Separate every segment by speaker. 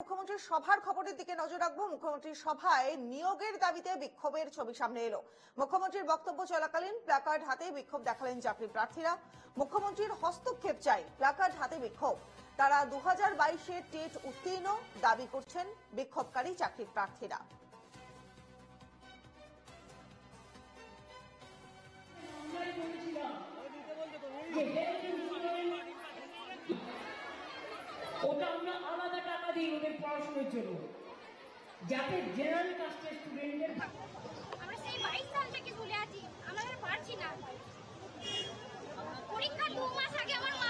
Speaker 1: মুখ্যমন্ত্রীর সভার খবরের দিকে নজর রাখব। মুখ্যমন্ত্রীর সভায় নিয়োগের দাবিতে বিক্ষোভের ছবি সামনে এলো। মুখ্যমন্ত্রীর বক্তব্য চলাকালীন প্ল্যাকার্ড হাতে বিক্ষোভ দেখালেন চাকরি প্রার্থীরা। মুখ্যমন্ত্রীর হস্তক্ষেপ চাই, প্ল্যাকার্ড হাতে বিক্ষোভ। তারা দু হাজার বাইশে টেট উত্তীর্ণ, দাবি করছেন বিক্ষোভকারী চাকরি প্রার্থীরা।
Speaker 2: বলেছিলাম দিই ওদের পড়াশোনার জন্য। যাতে জেনারেল কাস্টের স্টুডেন্টদের
Speaker 3: আমরা সেই বাইশ সাল থেকে ঝুলে আছি আমরা আর পারছি না। পরীক্ষা দু মাস আগে আমার মা।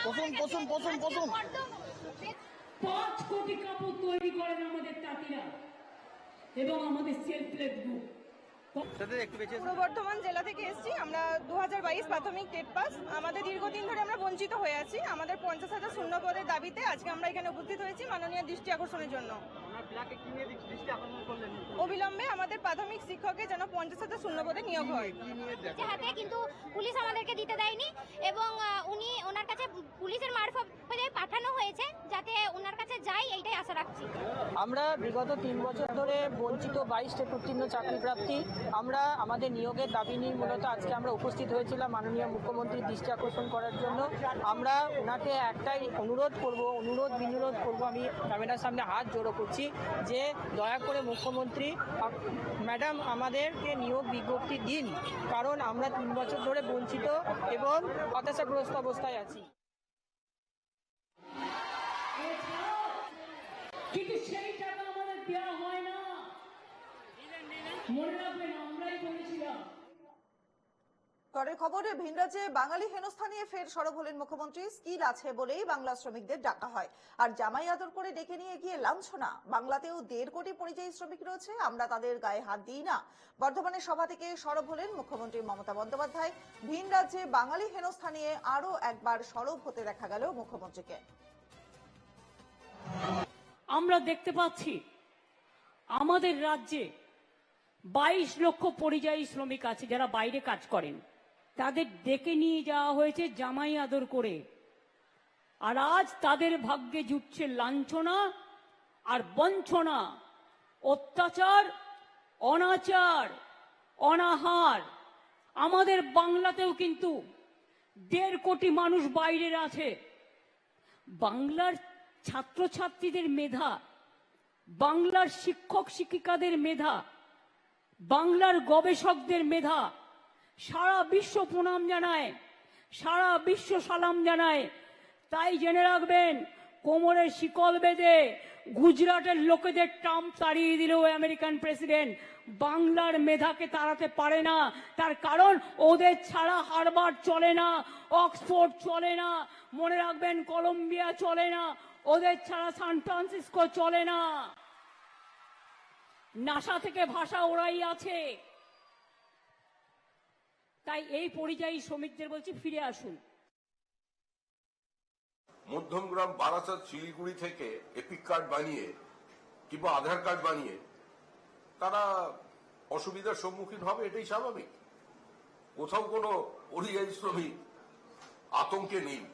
Speaker 2: পাঁচ কোটি কাপড় তৈরি করেন আমাদের তাঁতিরা। এবং আমাদের সেলফ হেল্প গ্রুপ
Speaker 4: পূর্ব বর্ধমান জেলা থেকে এসেছি। আমরা দু প্রাথমিক টেট পাস। আমাদের দীর্ঘদিন ধরে আমরা বঞ্চিত হয়ে আছি। আমাদের পঞ্চাশ হাজার শূন্য পদের দাবিতে আজকে আমরা এখানে উপস্থিত হয়েছি মাননীয় দৃষ্টি আকর্ষণের জন্য। অবিলম্বে আমাদের প্রাথমিক শিক্ষকে যেন পঞ্চাশ হাজার শূন্য পদে নিয়োগ হয়।
Speaker 3: হাতে কিন্তু পুলিশ আমাদেরকে দিতে দেয়নি এবং উনি ওনার কাছে পুলিশের মারফতে পাঠানো হয়েছে যাতে ওনার কাছে যাই এইটাই আশা রাখছি।
Speaker 5: আমরা বিগত তিন বছর ধরে বঞ্চিত বাইশ থেকে উত্তীর্ণ চাকরি প্রার্থী আমরা আমাদের নিয়োগের দাবি নিয়ে মূলত আজকে আমরা উপস্থিত হয়েছিলাম মাননীয় মুখ্যমন্ত্রীর দৃষ্টি আকর্ষণ করার জন্য। আমরা ওনাকে একটাই অনুরোধ করব, অনুরোধ বিনুরোধ করব, আমি ক্যামেরার সামনে হাত জোড়ো করছি যে দয়া করে মুখ্যমন্ত্রী ম্যাডাম আমাদেরকে নিয়োগ বিজ্ঞপ্তি দিন, কারণ আমরা তিন বছর ধরে বঞ্চিত এবং হতাশাগ্রস্ত অবস্থায় আছি।
Speaker 2: কিন্তু দেওয়া হয় না। মনে রাখবেন আমরাই বলেছিলাম
Speaker 1: খবরে ভিনরাজে বাঙালি হেনস্থা নিয়ে ফের সরব হলেন মুখ্যমন্ত্রী। স্কিল আছে বলেই বাংলা শ্রমিকদের ডাকা হয়। আর জামাই আদর করে ডেকে নিয়ে গিয়ে লাঞ্ছনা। বাংলাতেও দেড় কোটি পরিযায়ী শ্রমিক রয়েছে আমরা তাদের গায়ে হাত দিই না। বর্ধমানের সভা থেকে সরব হলেন মুখ্যমন্ত্রী মমতা বন্দ্যোপাধ্যায়। ভিন রাজ্যে বাঙালি হেনস্থা নিয়ে আরও একবার সরব হতে দেখা গেল মুখ্যমন্ত্রীকে।
Speaker 2: আমরা দেখতে পাচ্ছি আমাদের রাজ্যে বাইশ লক্ষ পরিযায়ী শ্রমিক আছে যারা বাইরে কাজ করেন। তাদের ডেকে নিয়ে যাওয়া হয়েছে জামাই আদর করে। আর আজ তাদের ভাগ্যে জুটছে লাঞ্ছনা আর বঞ্চনা, অত্যাচার, অনাচার, অনাহার। আমাদের বাংলাতেও কিন্তু দেড় কোটি মানুষ বাইরের আছে। বাংলার ছাত্রছাত্রীদের মেধা বাংলার শিক্ষক শিক্ষিকাদের মেধা, বাংলার গবেষকদের মেধা, সারা বিশ্ব প্রণাম জানায়, সারা বিশ্ব সালাম জানায়। তাই জেনে রাখবেন কোমরে শিকল বেঁধে গুজরাটের লোকেদের ট্রাম্প তাড়িয়ে দিল আমেরিকান প্রেসিডেন্ট। বাংলার মেধাকে তাড়াতে পারে না। তার কারণ ওদের ছাড়া হারবার চলে না, অক্সফোর্ড চলে না, মনে রাখবেন কলম্বিয়া চলে না, ওদের ছাড়া সান ফ্রান্সিসকো চলে না। নাসা থেকে ভাষা ওরাই আছে। তাই এই পরিযায়ী শ্রমিকদের বলছি ফিরে আসুন।
Speaker 6: মধ্যমগ্রাম বারাসাত শিলিগুড়ি থেকে এপিক কার্ড বানিয়ে কিংবা আধার কার্ড বানিয়ে তারা অসুবিধার সম্মুখীন হবে, এটাই স্বাভাবিক। কোথাও কোনো পরিযায়ী শ্রমিক আতঙ্কে নেই।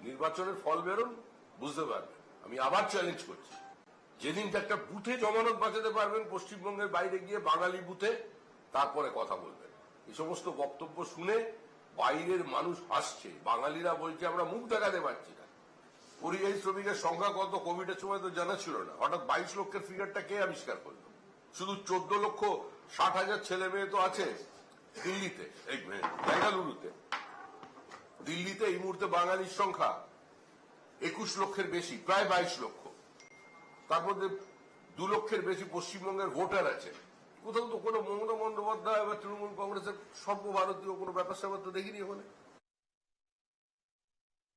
Speaker 6: নির্বাচনের ফল বেরোন, বুঝতে পারবেন। আমি আবার চ্যালেঞ্জ করছি। যেদিন একটা বুথে জমানত বাঁচাতে পারবেন, পশ্চিমবঙ্গের বাইরে গিয়ে বাঙালি বুথে, তারপরে কথা বলবেন। এই সমস্ত বক্তব্য শুনে বাইরের মানুষ হাসছে। বাঙালিরা বলছে, আমরা মুখ দেখাতে পারছি না। পরিযায়ী শ্রমিকের সংখ্যা কত? কোভিডের সময় তো জানা ছিল না। হঠাৎ বাইশ লক্ষের ফিগারটা কে আবিষ্কার করল? শুধু চোদ্দ লক্ষ ষাট হাজার ছেলে মেয়ে তো আছে দিল্লিতে, এই বেঙ্গালুরুতে। দিল্লিতে এই মুহূর্তে বাঙালির সংখ্যা একুশ লক্ষের বেশি, প্রায় বাইশ লক্ষ। তার মধ্যে দু লক্ষের বেশি পশ্চিমবঙ্গের ভোটার আছে। কোথাও তো কোনো মমতা বন্দ্যোপাধ্যায় বা তৃণমূল কংগ্রেসের সর্বভারতীয় কোনো ব্যাপার স্যাপার তো দেখিনি ওখানে।